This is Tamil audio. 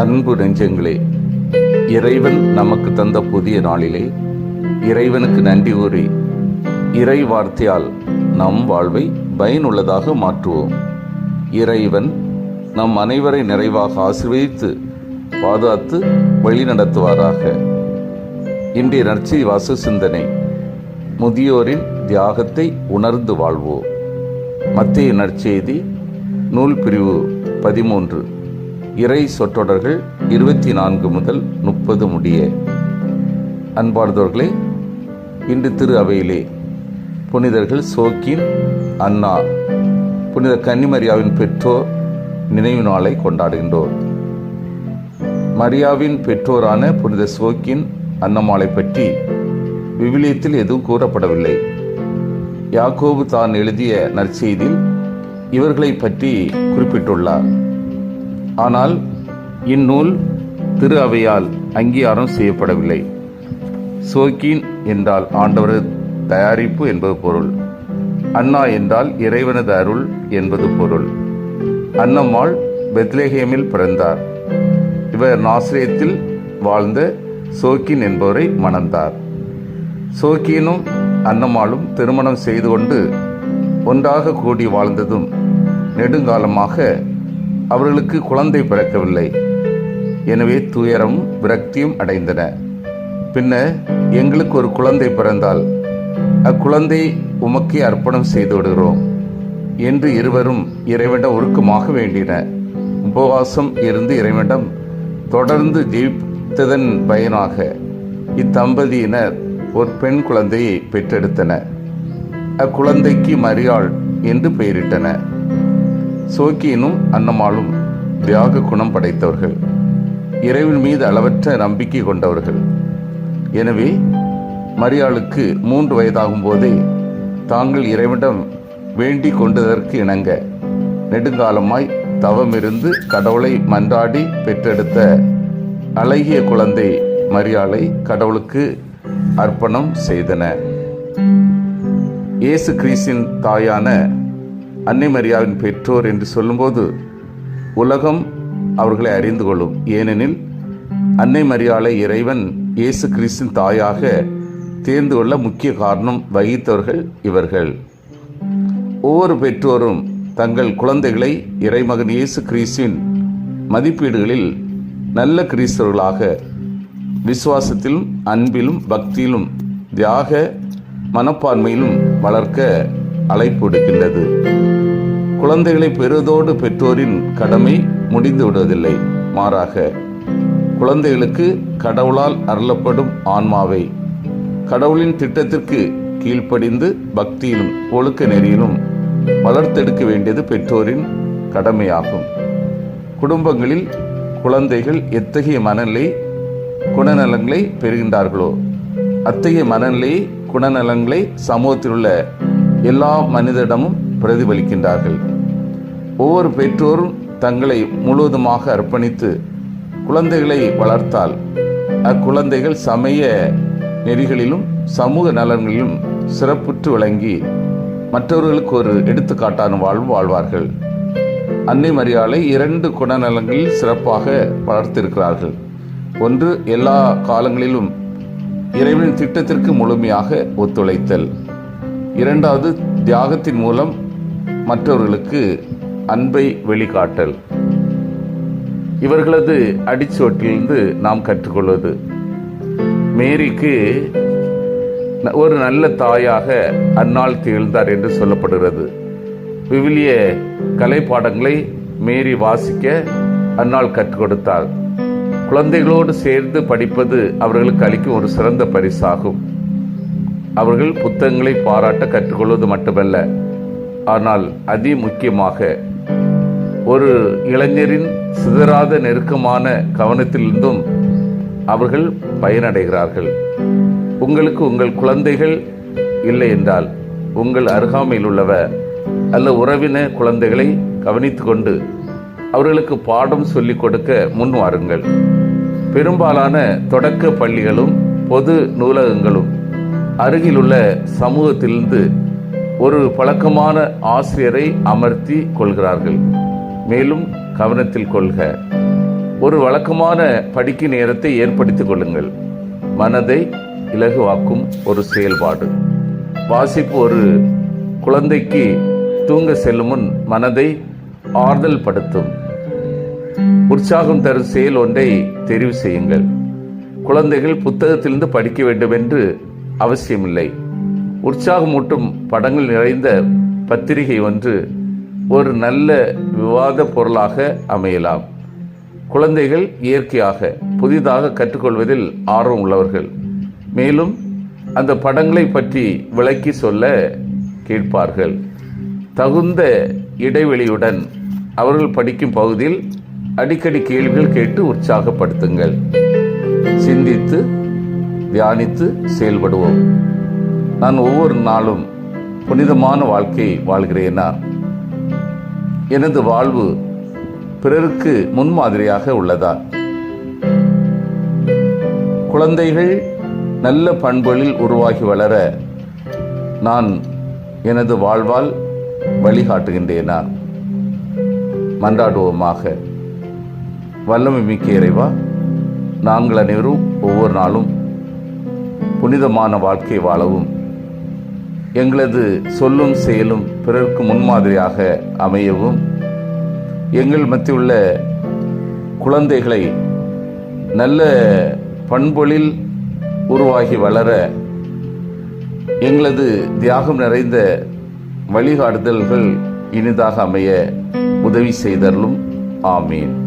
அன்பு நெஞ்சங்களே இறைவன் நமக்கு தந்த புதிய நாளிலே இறைவனுக்கு நன்றி கூறி இறை வார்த்தையால் நம் வாழ்வை பயனுள்ளதாக மாற்றுவோம். இறைவன் நம் அனைவரை நிறைவாக ஆசீர்வதித்து பாதுகாத்து வழிநடத்துவாராக. இன்றைய நற்சி வாசு சிந்தனை முதியோரின் தியாகத்தை உணர்ந்து வாழ்வோம். மத்திய நற்செய்தி நூல் பிரிவு பதிமூன்று. இறை சொற்றொடர்கள் இருபத்தி நான்கு முதல் முப்பது முடிய. அன்பார்ந்தவர்களே இன்று திரு அவையிலே புனிதர்கள் சோக்கின் அண்ணா புனித கன்னிமரியாவின் பெற்றோர் நினைவு நாளை கொண்டாடுகின்றோர். மரியாவின் பெற்றோரான புனித சோக்கின் அன்னமாலை பற்றி விவிலியத்தில் எதுவும் கூறப்படவில்லை. யாக்கோபு தான் எழுதிய நற்செய்தியில் இவர்களை பற்றி குறிப்பிட்டுள்ளார். ஆனால் இந்நூல் திரு அவையால் அங்கீகாரம் செய்யப்படவில்லை. சோக்கின் என்றால் ஆண்டவர் தயாரிப்பு என்பது பொருள். அண்ணா என்றால் இறைவனது அருள் என்பது பொருள். அன்னம்மாள் பெத்லேஹேமில் பிறந்தார். இவர் நாசிரியத்தில் வாழ்ந்த சோக்கின் என்பவரை மணந்தார். சோக்கியனும் அன்னம்மாளும் திருமணம் செய்து கொண்டு ஒன்றாக கூடி வாழ்ந்ததும் நெடுங்காலமாக அவர்களுக்கு குழந்தை பிறக்கவில்லை. எனவே துயரம் விரக்தியும் அடைந்தன. பின்னர் எங்களுக்கு ஒரு குழந்தை பிறந்தால் அக்குழந்தை உமக்கே அர்ப்பணம் செய்து விடுகிறோம் என்று இருவரும் இறைவனிடம் உருக்கமாக வேண்டின. உபவாசம் இருந்து இறைவனிடம் தொடர்ந்து ஜெயித்ததன் பயனாக இத்தம்பதியினர் ஒரு பெண் குழந்தையை பெற்றெடுத்தனர். அக்குழந்தைக்கு மரியாள் என்று பெயரிட்டனர். சோக்கியனும் அன்னமாலும் தியாக குணம் படைத்தவர்கள். இறைவன் மீது அளவற்ற நம்பிக்கை கொண்டவர்கள். எனவே மரியாளுக்கு மூன்று வயதாகும் போதே தாங்கள் இறைவனிடம் வேண்டிக் கொண்டதற்கு இணங்க நெடுங்காலமாய் தவமிருந்து கடவுளை மன்றாடி பெற்றெடுத்த அழகிய குழந்தை மரியாளை கடவுளுக்கு அர்ப்பணம் செய்தன. இயேசு கிறிஸ்தின் தாயான அன்னை மரியாவின் பெற்றோர் என்று சொல்லும்போது உலகம் அவர்களை அறிந்து கொள்ளும். ஏனெனில் அன்னை மரியாளை இறைவன் இயேசு கிறிஸ்தின் தாயாக தேர்ந்து கொள்ள முக்கிய காரணம் வகித்தவர்கள் இவர்கள். ஒவ்வொரு பெற்றோரும் தங்கள் குழந்தைகளை இறைமகன் இயேசு கிறிஸ்தின் மதிப்பீடுகளில் நல்ல கிறிஸ்தவர்களாக விசுவாசத்திலும் அன்பிலும் பக்தியிலும் தியாக மனப்பான்மையிலும் வளர்க்க அழைப்பு விடுக்கின்றது. குழந்தைகளை பெறுவதோடு பெற்றோரின் கடமை முடிந்து விடுவதில்லை. மாறாக குழந்தைகளுக்கு கடவுளால் அருளப்படும் ஆன்மாவை கடவுளின் திட்டத்திற்கு கீழ்ப்படிந்து பக்தியிலும் ஒழுக்க நெறியிலும் வளர்த்தெடுக்க வேண்டியது பெற்றோரின் கடமையாகும். குடும்பங்களில் குழந்தைகள் எத்தகைய மனநிலை குணநலங்களை பெறுகின்றார்களோ? அத்தகைய மனநிலை குணநலங்களை சமூகத்தில் உள்ள எல்லா மனிதரிடமும் பிரதிபலிக்கின்றார்கள். ஒவ்வொரு பெற்றோரும் தங்களை முழுவதுமாக அர்ப்பணித்து குழந்தைகளை வளர்த்தால் அக்குழந்தைகள் சமய நெறிகளிலும் சமூக நலன்களிலும் சிறப்புற்று விளங்கி மற்றவர்களுக்கு ஒரு எடுத்துக்காட்டான வாழ்வு வாழ்வார்கள். அன்னை மரியாதை இரண்டு குணநலங்களில் சிறப்பாக வளர்த்திருக்கிறார்கள். ஒன்று எல்லா காலங்களிலும் இறைவனின் திட்டத்திற்கு முழுமையாக ஒத்துழைத்தல். இரண்டாவது தியாகத்தின் மூலம் மற்றவர்களுக்கு அன்பை வெளிக்காட்டல். இவர்களது அடிச்சுவட்டிலிருந்து நாம் கற்றுக்கொள்வது. மேரிக்கு ஒரு நல்ல தாயாக அந்நாள் திகழ்ந்தார் என்று சொல்லப்படுகிறது. விவிலிய கலைப்பாடங்களை மேரி வாசிக்க அந்நாள் கற்றுக் கொடுத்தார் குழந்தைகளோடு சேர்ந்து படிப்பது அவர்களுக்கு அளிக்கும் ஒரு சிறந்த பரிசாகும். அவர்கள் புத்தகங்களை பாராட்ட கற்றுக்கொள்வது மட்டுமல்ல. ஆனால் அதி முக்கியமாக ஒரு இளைஞரின் சிதறாத நெருக்கமான கவனத்திலிருந்தும் அவர்கள் பயனடைகிறார்கள். உங்களுக்கு உங்கள் குழந்தைகள் இல்லை என்றால் உங்கள் அருகாமையில் உள்ளவர் அல்ல உறவின குழந்தைகளை கவனித்து கொண்டு அவர்களுக்கு பாடம் சொல்லிக் கொடுக்க முன் வாருங்கள் பெரும்பாலான தொடக்க பள்ளிகளும் பொது நூலகங்களும் அருகிலுள்ள சமூகத்திலிருந்து ஒரு பழக்கமான ஆசிரியரை அமர்த்தி கொள்கிறார்கள். மேலும் கவனத்தில் கொள்க ஒரு வழக்கமான படிக்கும் நேரத்தை ஏற்படுத்திக் கொள்ளுங்கள். மனதை இலகுவாக்கும் ஒரு செயல்பாடு. வாசிப்பு ஒரு குழந்தைக்கு தூங்க செல்லும் முன் மனதை ஆறுதல் படுத்தும். உற்சாகம் தரும் செயல் ஒன்றை தெரிவு செய்யுங்கள். குழந்தைகள் புத்தகத்திலிருந்து படிக்க வேண்டும் என்று அவசியமில்லை. உற்சாகமூட்டும் படங்கள் நிறைந்த பத்திரிகை ஒன்று ஒரு நல்ல விவாத பொருளாக அமையலாம். குழந்தைகள் இயற்கையாக புதிதாக கற்றுக்கொள்வதில் ஆர்வம் உள்ளவர்கள். மேலும் அந்த படங்களை பற்றி விளக்கி சொல்ல கேட்பார்கள். தகுந்த இடைவெளியுடன் அவர்கள் படிக்கும் பகுதியில் அடிக்கடி கேள்விகள் கேட்டு உற்சாகப்படுத்துங்கள். சிந்தித்து தியானித்து செயல்படுவோம். நான் ஒவ்வொரு நாளும் புனிதமான வாழ்க்கையை வாழ்கிறேனா? எனது வாழ்வு பிறருக்கு முன்மாதிரியாக உள்ளதா? குழந்தைகள் நல்ல பண்புகளில் உருவாகி வளர நான் எனது வாழ்வால் வழிகாட்டுகின்றேனா? மன்றாடுவோமாக. வல்லமை மிக்க இறைவா நாங்கள் அனைவரும் ஒவ்வொரு நாளும் புனிதமான வாழ்க்கை வாழவும். எங்களது சொல்லும் செயலும் பிறருக்கு முன்மாதிரியாக அமையவும். எங்கள் மத்தியுள்ள குழந்தைகளை நல்ல பண்பொழில் உருவாகி வளர எங்களது தியாகம் நிறைந்த வழிகாட்டுதல்கள் இனிதாக அமைய உதவி செய்தருளும். ஆமீன்.